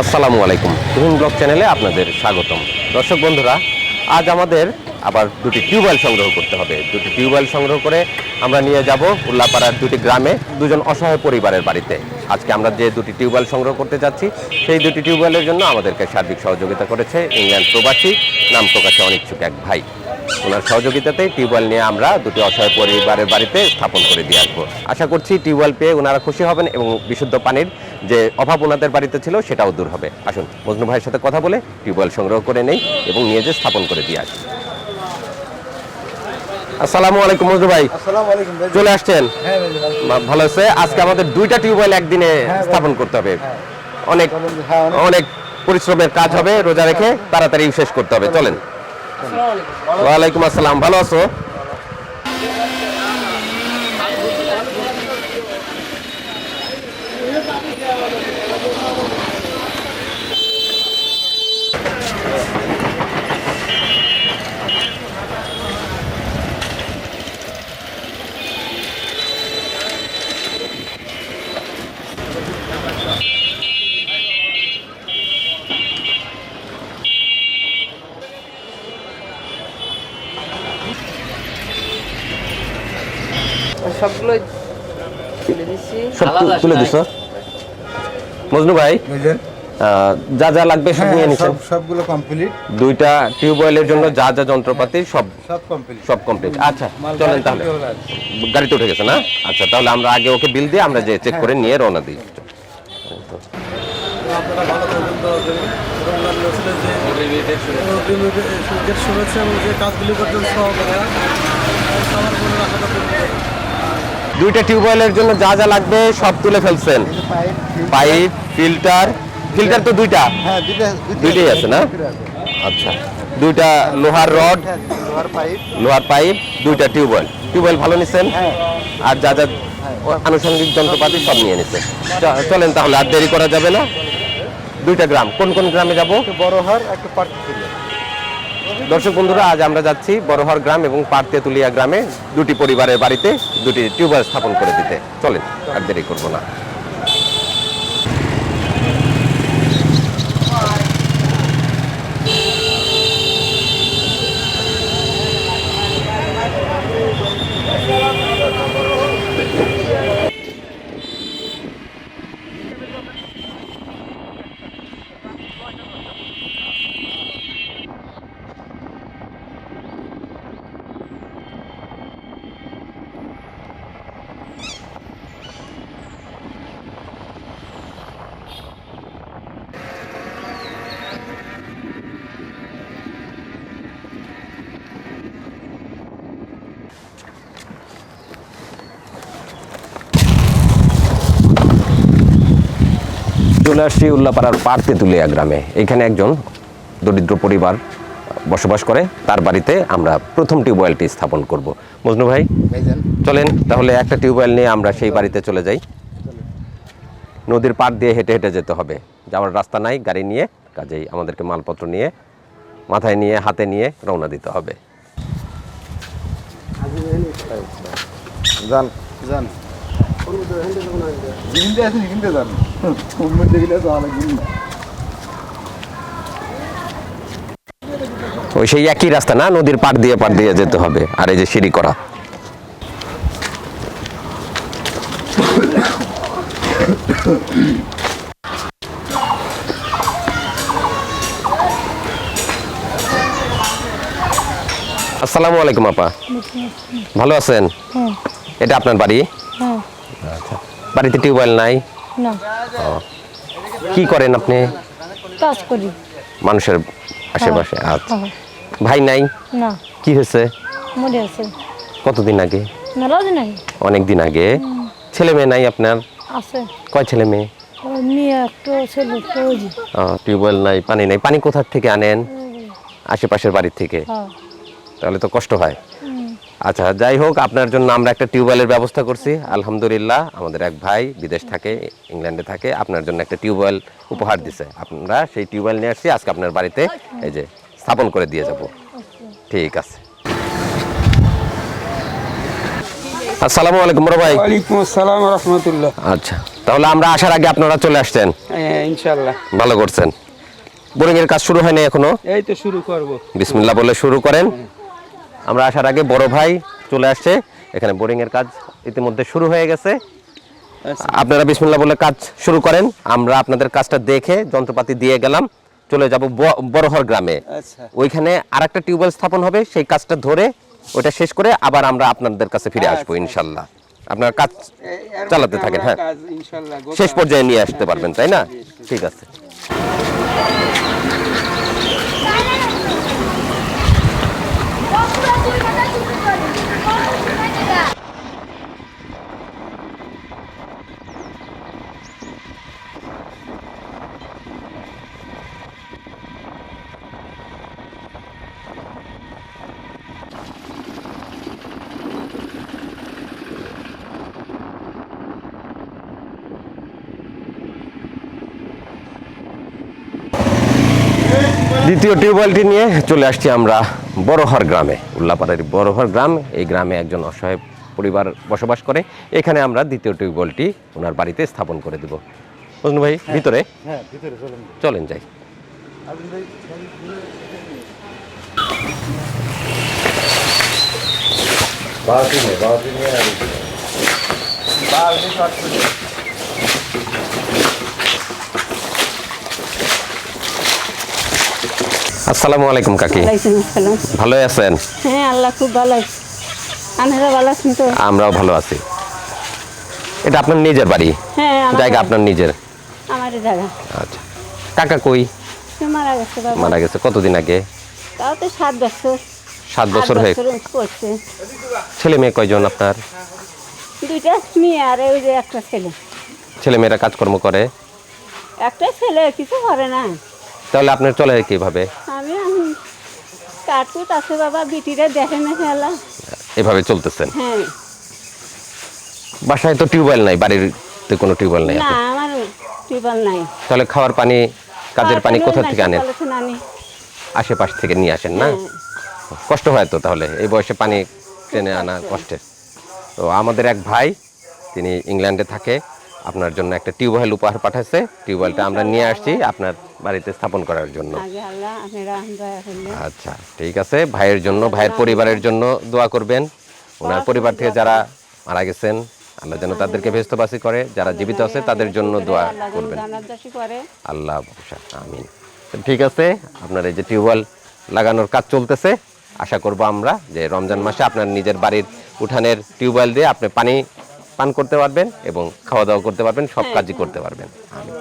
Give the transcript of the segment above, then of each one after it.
আসসালামু আলাইকুম। তুহিন ব্লগ চ্যানেলে আপনাদের স্বাগতম। দর্শক বন্ধুরা, আজ আমাদের আবার দুটি টিউবওয়েল সংগ্রহ করতে হবে। দুটি টিউবওয়েল সংগ্রহ করে আমরা নিয়ে যাব উল্লাপাড়ার দুটি গ্রামে দুজন অসহায় পরিবারের বাড়িতে। আজকে আমরা যে দুটি টিউবওয়েল সংগ্রহ করতে যাচ্ছি, সেই দুটি টিউবওয়েলের জন্য আমাদেরকে সার্বিক সহযোগিতা করেছে ইংল্যান্ড প্রবাসী, নাম প্রকাশে অনিচ্ছুক এক ভাই। ওনার সহযোগিতাতেই টিউবওয়েল নিয়ে আমরা দুটি অসহায় পরিবারের বাড়িতে স্থাপন করে দিয়ে আসব। আশা করছি টিউবওয়েল পেয়ে ওনারা খুশি হবেন এবং বিশুদ্ধ পানির যে অভাব ওনাদের বাড়িতে ছিল সেটাও দূর হবে। আসুন মজনু ভাইয়ের সাথে কথা বলে টিউবওয়েল সংগ্রহ করে নেই এবং নিয়ে যে স্থাপন করে দিয়ে আসি। আসসালামু আলাইকুম মজনু ভাই। চলে আসছেন? হ্যাঁ ভালো। আছে। আজকে আমাদের দুইটা টিউবওয়েল একদিনে স্থাপন করতে হবে। হ্যাঁ। হ্যাঁ, অনেক- অনেক পরিশ্রমের কাজ হবে রোজা রেখে তাড়াতাড়ি শেষ করতে হবে। চলেন। ওয়ালাইকুম আসসালাম। ভালো আছো? তুলে দিছো? মজনু ভাই যা যা লাগবে সব হ্যাঁ, নিয়ে নিছেন? সব- সবগুলো কমপ্লিট দুইটা টিউবওয়েলের জন্য যা যা যন্ত্রপাতি সব সব কমপ্লিট সব কমপ্লিট আচ্ছা চলেন গাড়িতে তাহলে। গাড়িতে উঠে গেছে না? আচ্ছা তাহলে আমরা আগে ওকে বিল দিয়ে আমরা যে চেক করে নিয়ে রওনা দিই। আপনারা ভালো যে কাজগুলি করছেন সহকারে সবার রাখাটা। দুইটা টিউবওয়েলের জন্য যা যা লাগবে সব তুলে ফেলছেন। পাইপ ফিল্টার- ফিল্টার তো দুইটা? হ্যাঁ দুইটা দুইটাই আছে না? আচ্ছা দুইটা লোহার রড হ্যাঁ, লোহার পাইপ। লোহার পাইপ দুইটা টিউবওয়েল। টিউবওয়েল ভালো নিছেন? হ্যাঁ। আর যা যা আনুষঙ্গিক যন্ত্রপাতি সব নিয়ে নিছে চলেন তাহলে আর দেরি করা যাবে না? দুইটা গ্রাম। কোন কোন গ্রামে যাব? একটা বড় হার একটা পার্ক দর্শক বন্ধুরা, আজ আমরা যাচ্ছি বড়হর গ্রাম এবং পার্তেতুলিয়া গ্রামে দুটি পরিবারের বাড়িতে দুটি টিউবওয়েল স্থাপন করে দিতে। চলেন, আর দেরি করব না। চলে আসছি উল্লাপাড়ার পার্তেতুলিয়া গ্রামে। এখানে একজন দরিদ্র পরিবার বসবাস করে তার বাড়িতে আমরা প্রথম টিউবওয়েলটি স্থাপন করব। মজনু ভাই চলেন তাহলে একটা টিউবওয়েল নিয়ে আমরা সেই বাড়িতে চলে যাই। নদীর পাড় দিয়ে হেঁটে হেঁটে যেতে হবে। যাওয়ার রাস্তা নাই গাড়ি নিয়ে কাজেই আমাদেরকে মালপত্র নিয়ে মাথায় নিয়ে হাতে নিয়ে রওনা দিতে হবে। যান যান। আছে দেখলে না। ওই সেই একই রাস্তা না? নদীর পাড় দিয়ে পাড় দিয়ে যেতে হবে। আর এই যে সিঁড়ি করা। আসসালামু আলাইকুম আপা। ভালো আছেন? হ্যাঁ। এটা আপনার বাড়ি? হ্যাঁ। আচ্ছা। বাড়িতে টিউবওয়েল নাই? না। কি করেন আপনি? কাজ করি। মানুষের আশেপাশে আচ্ছা। হ্যাঁ। ভাই নাই? না। কি হয়েছে? মরে আছে। কতদিন আগে? অনেক দিন আগে। ছেলে মেয়ে নাই আপনার? আছে। কয় ছেলে মেয়ে। টিউবওয়েল নাই পানি নাই। পানি কোথার থেকে আনেন? আশেপাশের বাড়ির থেকে? হ্যাঁ। তাহলে তো কষ্ট হয়। আচ্ছা যাই হোক আপনার জন্য আমরা একটা টিউবওয়েলের ব্যবস্থা করছি। আলহামদুলিল্লাহ আমাদের এক ভাই বিদেশ থাকে ইংল্যান্ডে থাকে আপনার জন্য একটা টিউবওয়েল উপহার দিছে। আপনারা সেই টিউবওয়েল নিয়ে আসছি আজকে আপনার বাড়িতে এই যে স্থাপন করে দিয়ে যাব। ঠিক আছে। আসসালামু আলাইকুম বড় ভাই। ওয়ালাইকুম আসসালাম রহমতুল্লাহ। আচ্ছা তাহলে আমরা আসার আগে আপনারা চলে আসছেন? হ্যাঁ ইনশাল্লাহ ভালো করছেন। বোরিং এর কাজ শুরু হয়নি এখনও? এই তো শুরু করব। বিসমিল্লাহ বলে শুরু করেন। আমরা আসার আগে বড় ভাই চলে আসছে। এখানে বোরিং এর কাজ ইতিমধ্যে শুরু হয়ে গেছে। আচ্ছা আপনারা বিসমিল্লাহ বলে কাজ শুরু করেন। আমরা আপনাদের কাজটা দেখে যন্ত্রপাতি দিয়ে গেলাম। চলে যাব বড়হর গ্রামে। ওইখানে আর একটা টিউবওয়েল স্থাপন হবে। সেই কাজটা ধরে ওটা শেষ করে আবার আমরা আপনাদের কাছে ফিরে আসব আচ্ছা। ইনশাল্লাহ। আপনার কাজ চালাতে থাকেন হ্যাঁ। শেষ পর্যায়ে নিয়ে আসতে পারবেন তাই না? ঠিক আছে। দ্বিতীয় টিউবওয়েলটি নিয়ে চলে আসছি আমরা। বড়হর গ্রামে উল্লাপাড়ার বড়হর গ্রাম এই গ্রামে একজন অসহায় পরিবার বসবাস করে। এখানে আমরা দ্বিতীয় টিউবওয়েলটি ওনার বাড়িতে স্থাপন করে দেব। মজনু ভাই ভিতরে? হ্যাঁ ভিতরে চলেন। চলেন যাই। বালতি নেই বালতি নিয়ে আর বালতি শর্ট করে। আসসালামু আলাইকুম কাকি। ভালো আছেন? হ্যাঁ আল্লাহ খুব ভালো আছে। আপনারা ভালো আছেন তো? আমরাও ভালো আছি। এটা আপনার নিজের বাড়ি? হ্যাঁ জায়গা আপনার নিজের? আমার জায়গা। আচ্ছা। কাকা কই? মারা গেছে বাবা। মারা গেছে। কতদিন আগে? তাও তো সাত বছর। সাত বছর হয়ে করছে ছেলে মেয়ে কয়জন আপনার? দুইটা মেয়ে আর ওই যে একটা ছেলে। ছেলে মেয়েরা কাজকর্ম করে? একটা ছেলে কিছু করে না। তাহলে আপনার চলে কীভাবে? কাটকুট আছে বাবা বিটিরা দেখে না খেলা। এভাবে চলতেছেন? হ্যাঁ। বাসায় তো টিউবওয়েল নাই বাড়িতে কোনো টিউবওয়েল নেই না আমার টিউবওয়েল নাই। তাহলে খাওয়ার পানি কাজের পানি কোথা থেকে আনেন? আশেপাশ থেকে নিয়ে আসেন না? হ্যাঁ। কষ্ট হয় তো তাহলে এই বয়সে পানি টেনে আনা কষ্টের। তো আমাদের এক ভাই তিনি ইংল্যান্ডে থাকে আপনার জন্য একটা টিউবওয়েল উপহার পাঠাচ্ছে টিউবওয়েলটা আমরা নিয়ে আসছি আপনার বাড়িতে স্থাপন করার জন্য। আচ্ছা ঠিক আছে। ভাইয়ের জন্য ভাইয়ের পরিবারের জন্য দোয়া করবেন। ওনার পরিবার থেকে যারা মারা গেছেন আল্লাহ যেন তাদেরকে ব্যস্তবাসী করে। যারা জীবিত আছে তাদের জন্য দোয়া করবেন। আল্লাহ আমিন। ঠিক আছে আপনার এই যে টিউবওয়েল লাগানোর কাজ চলতেছে। আশা করব আমরা যে রমজান মাসে আপনার নিজের বাড়ির উঠানের টিউবওয়েল দিয়ে আপনি পানি পান করতে পারবেন এবং খাওয়া দাওয়া করতে পারবেন সব কাজই করতে পারবেন। আমিন।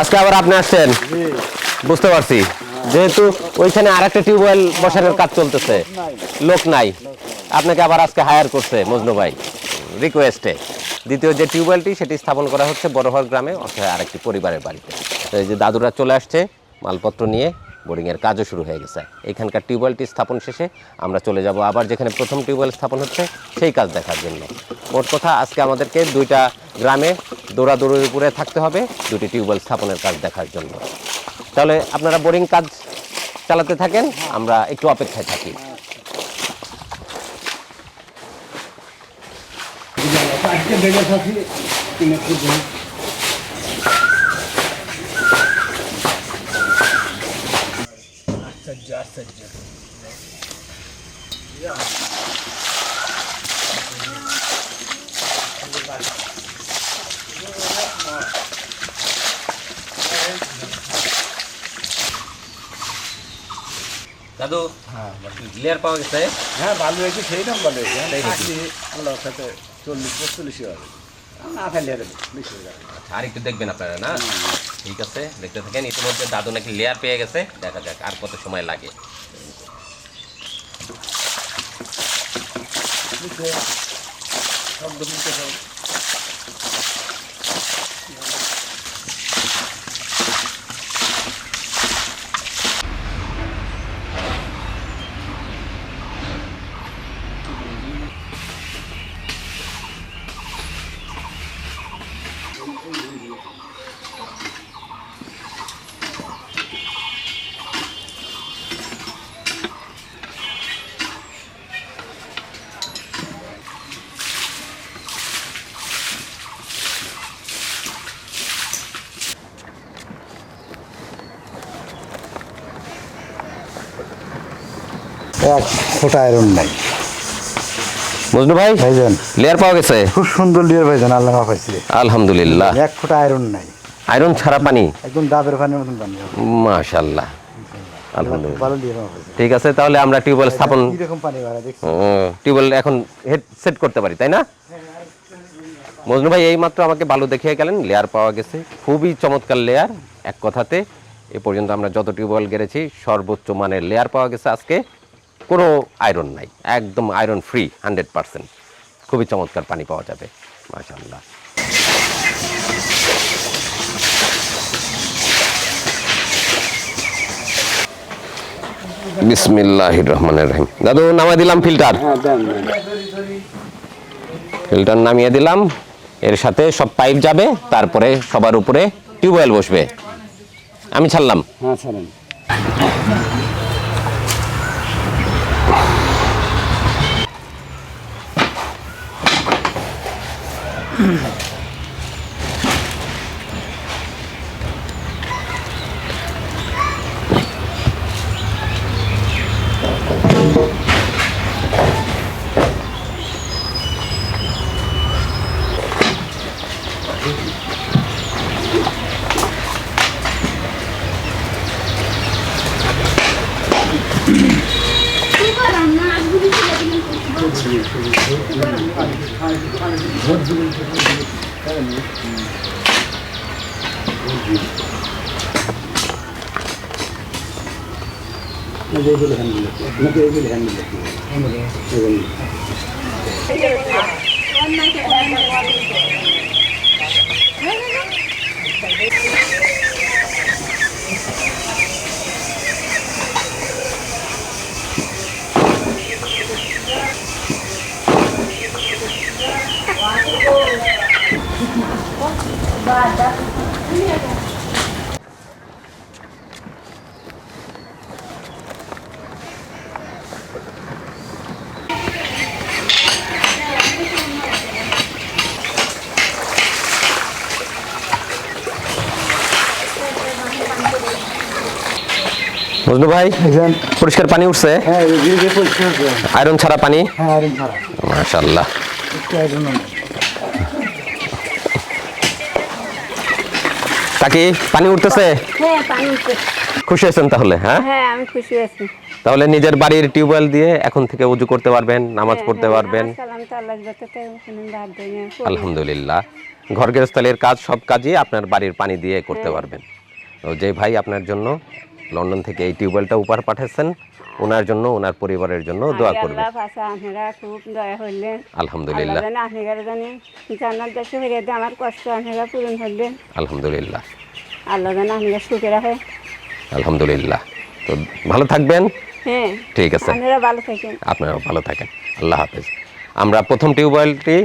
আজকে আবার আপনি আসছেন? বুঝতে পারছি। যেহেতু ওইখানে আর একটা টিউবওয়েল বসানোর কাজ চলতেছে। লোক নাই। আপনাকে আবার আজকে হায়ার করছে মজনু ভাই। রিকোয়েস্টে দ্বিতীয় যে টিউবওয়েলটি সেটি স্থাপন করা হচ্ছে বড়হর গ্রামে অর্থাৎ আরেকটি পরিবারের বাড়িতে। তো এই যে দাদুরা চলে আসছে মালপত্র নিয়ে বোরিংয়ের কাজও শুরু হয়ে গেছে। এখানকার টিউবওয়েলটি স্থাপন শেষে আমরা চলে যাব। আবার যেখানে প্রথম টিউবওয়েল স্থাপন হচ্ছে সেই কাজ দেখার জন্য। মোট কথা আজকে আমাদেরকে দুইটা গ্রামে দৌড়াদৌড়ির উপরে থাকতে হবে, দুটি টিউবওয়েল স্থাপনের কাজ দেখার জন্য। তাহলে আপনারা বোরিং কাজ চালাতে থাকেন, আমরা একটু অপেক্ষায় থাকি। আজকে দাদু গ্লেয়ার পাওয়া গেছে হ্যাঁ ভালো হয়েছে সেই দাম ভালো হয়েছে আল্লাহর সাথে চল্লিশ পঁয়তাল্লিশই হবে না ফেলে বেশি হয়ে যাবে আর একটু দেখবেন আপনারা না ঠিক আছে দেখতে থাকেন ইতিমধ্যে দাদু নাকি লেয়ার পেয়ে গেছে দেখা যাক আর কত সময় লাগে শব্দ এক ফোটা আয়রন নাই। মজনু ভাই ভাইজান। লেয়ার পাওয়া গেছে? খুব সুন্দর লিয়ার ভাইজান আল্লাহ পাইছে আলহামদুলিল্লাহ। এক ফোটা আয়রন নাই। আয়রন ছাড়া পানি? একদম ডাবের পানির মতন পানি পাইছে ঠিক আছে তাহলে আমরা টিউবওয়েল স্থাপন টিউবওয়েল এখন হেড সেট করতে পারি তাই না? মজনু ভাই এই মাত্র আমাকে বালু দেখিয়ে গেলেন লেয়ার পাওয়া গেছে। খুবই চমৎকার লেয়ার এক কথাতে। এ পর্যন্ত আমরা যত টিউবওয়েল গেড়েছি সর্বোচ্চ মানের লেয়ার পাওয়া গেছে আজকে। কোনো আয়রন নাই একদম আয়রন ফ্রি হান্ড্রেড পার্সেন্ট খুবই চমৎকার পানি পাওয়া যাবে মাশাল্লাহ বিসমিল্লাহ রহমানের রহিম। দাদু নামাই দিলাম ফিল্টার ফিল্টার নামিয়ে দিলাম। এর সাথে সব পাইপ যাবে তারপরে সবার উপরে টিউবওয়েল বসবে। আমি ছাড়লাম। হ্যাঁ ছাড়েন। মজনু ভাই ভাইজান পরিষ্কার পানি উঠছে হ্যাঁ এই ধীরে ধীরে পরিষ্কার হচ্ছে। আয়রন ছাড়া পানি? হ্যাঁ আয়রন ছাড়া। মাশাল্লাহ কাকি পানি উঠতেছে? হ্যাঁ পানি উঠছে খুশি হয়েছেন তাহলে হ্যাঁ? হ্যাঁ আমি খুশি আছি। তাহলে নিজের বাড়ির টিউবওয়েল দিয়ে এখন থেকে উজু করতে পারবেন নামাজ হ্যাঁ, পড়তে পারবেন। আলহামদুলিল্লাহ। ঘর গৃহস্থলের কাজ সব কাজই আপনার বাড়ির পানি দিয়ে করতে পারবেন। তো যে ভাই আপনার জন্য লন্ডন থেকে এই টিউবওয়েলটা উপহার পাঠাচ্ছেন ওনার জন্য ওনার পরিবারের জন্য দোয়া করবেন আপনারা খুব দয়া হইলেন আলহামদুলিল্লাহ। আপনারা জানে জান্নাত দেশে দিয়ে আমার কষ্ট আপনারা পূরণ হইলেন আলহামদুলিল্লাহ। আল্লাহ জানে আপনারা সুখে রাখে। আলহামদুলিল্লাহ। তো ভালো থাকবেন? হ্যাঁ। ঠিক আছে। আপনারা ভালো থাকেন। আপনারাও ভালো থাকেন। আল্লাহ হাফেজ। আমরা প্রথম টিউবওয়েলটি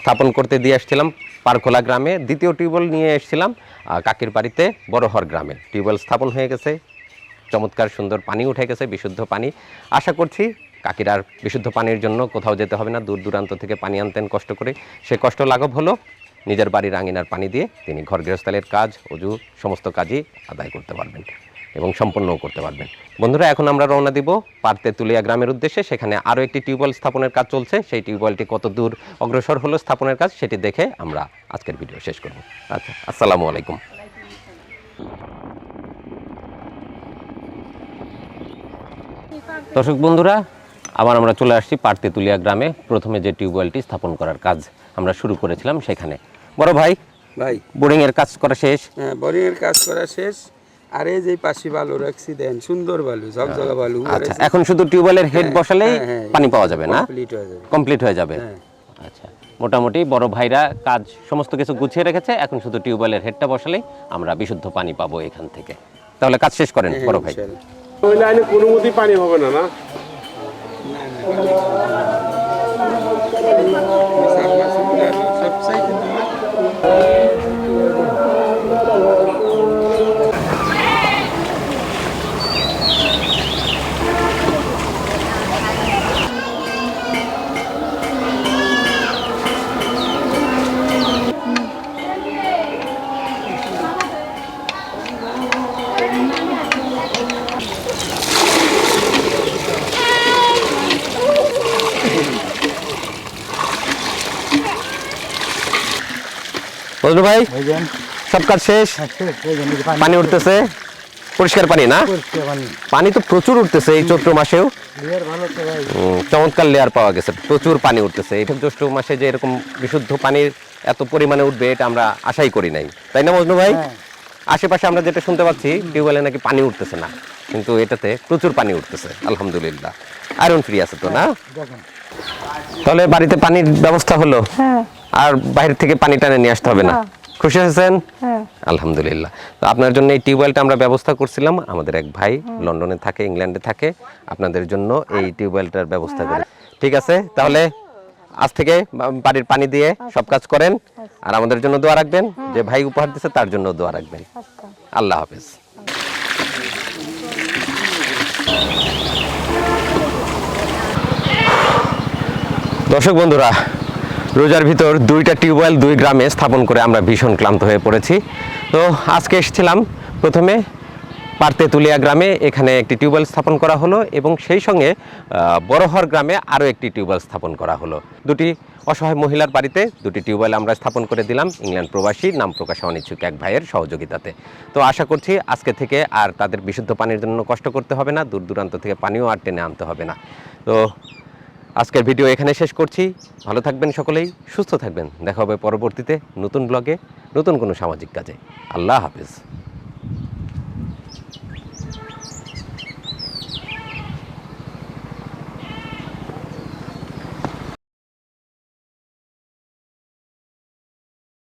স্থাপন করতে দিয়ে আসছিলাম পারখোলা গ্রামে। দ্বিতীয় টিউবওয়েল নিয়ে এসেছিলাম কাকির বাড়িতে বড়হর গ্রামে। টিউবওয়েল স্থাপন হয়ে গেছে। চমৎকার সুন্দর পানি উঠে গেছে, বিশুদ্ধ পানি। আশা করছি কাকিরার বিশুদ্ধ পানির জন্য কোথাও যেতে হবে না, দূর দূরান্ত থেকে পানি আনতেন কষ্ট করে। সে কষ্ট লাঘব হলো নিজের বাড়ির আঙিনার পানি দিয়ে তিনি ঘর গৃহস্থলের কাজ, অজু, সমস্ত কাজই আদায় করতে পারবেন এবং সম্পন্নও করতে পারবেন। বন্ধুরা, এখন আমরা রওনা দিব পার্তে তুলিয়া গ্রামের উদ্দেশ্যে। সেখানে আরও একটি টিউবওয়েল স্থাপনের কাজ চলছে। সেই টিউবওয়েলটি কত দূর অগ্রসর হলো স্থাপনের কাজ সেটি দেখে আমরা আজকের ভিডিও শেষ করব। আচ্ছা আসসালামু আলাইকুম। দর্শক বন্ধুরা আবার আমরা চলে আসছি পার্তেতুলিয়া গ্রামে। প্রথমে যে টিউবওয়েলটি স্থাপন করার কাজ আমরা শুরু করেছিলাম সেখানে। বড় ভাই ভাই। বোরিং এর কাজ করা শেষ? হ্যাঁ বোরিং এর কাজ করা শেষ। আর এই যে পাশি বালু রাখছি দেন সুন্দর বালু ঝকঝকা বালু। আচ্ছা এখন শুধু টিউবওয়েলের হেড বসালেই হ্যাঁ, হ্যাঁ, পানি পাওয়া যাবে না? কমপ্লিট হয়ে যাবে। কমপ্লিট হয়ে যাবে। হ্যাঁ। আচ্ছা মোটামুটি বড় ভাইরা কাজ সমস্ত কিছু গুছিয়ে রেখেছে এখন শুধু টিউবওয়েলের হেডটা বসালেই আমরা বিশুদ্ধ পানি পাবো এখান থেকে। তাহলে কাজ শেষ করেন বড় ভাই। ওই লাইনে কোনো মতেই পানি হবে না না? বজলু ভাই। সব কাজ শেষ। পানি উঠতেছে। পরিষ্কার পানি না? পানি। তো প্রচুর উঠতেছে এই চৈত্র মাসেও। চমৎকার লেয়ার পাওয়া গেছে। প্রচুর পানি উঠতেছে। এই জ্যৈষ্ঠ মাসে যে এরকম বিশুদ্ধ পানির এত পরিমাণে উঠবে এটা আমরা আশাই করি নাই। তাই না মজনু ভাই? আশেপাশে আমরা যেটা শুনতে পাচ্ছি টিউবওয়েলে নাকি পানি উঠতেছে না। কিন্তু এটাতে প্রচুর পানি উঠতেছে আলহামদুলিল্লাহ। আয়রন ফ্রি আছে তো না? তাহলে বাড়িতে পানির ব্যবস্থা হলো? আর বাইরে থেকে পানি টানে নিয়ে আসতে হবে না। খুশি হয়েছেন আলহামদুলিল্লাহ। তো আপনার জন্য এই টিউবওয়েলটা আমরা ব্যবস্থা করছিলাম। আমাদের এক ভাই লন্ডনে থাকে ইংল্যান্ডে থাকে। আপনাদের জন্য এই টিউবওয়েলটার ব্যবস্থা করে। ঠিক আছে? তাহলে আজ থেকে বাড়ির পানি দিয়ে সব কাজ করেন। আর আমাদের জন্য দোয়া রাখবেন। যে ভাই উপহার দিচ্ছে তার জন্য দোয়া রাখবেন। আল্লাহ হাফেজ। দর্শক বন্ধুরা রোজার ভিতর দুইটা টিউবওয়েল দুই গ্রামে স্থাপন করে আমরা ভীষণ ক্লান্ত হয়ে পড়েছি। তো আজকে এসেছিলাম প্রথমে পার্তেতুলিয়া গ্রামে, এখানে একটি টিউবওয়েল স্থাপন করা হলো এবং সেই সঙ্গে বড়হর গ্রামে আরও একটি টিউবওয়েল স্থাপন করা হলো। দুটি অসহায় মহিলার বাড়িতে দুটি টিউবওয়েল আমরা স্থাপন করে দিলাম ইংল্যান্ড প্রবাসী, নাম প্রকাশে অনিচ্ছুক এক ভাইয়ের সহযোগিতাতে। তো আশা করছি আজকে থেকে আর তাদের বিশুদ্ধ পানির জন্য কষ্ট করতে হবে না, দূর দূরান্ত থেকে পানিও আর টেনে আনতে হবে না। তো আজকের ভিডিও এখানে শেষ করছি। ভালো থাকবেন সকলেই, সুস্থ থাকবেন। দেখা হবে পরবর্তীতে নতুন ব্লগে নতুন কোনো সামাজিক কাজে। আল্লাহ হাফিজ।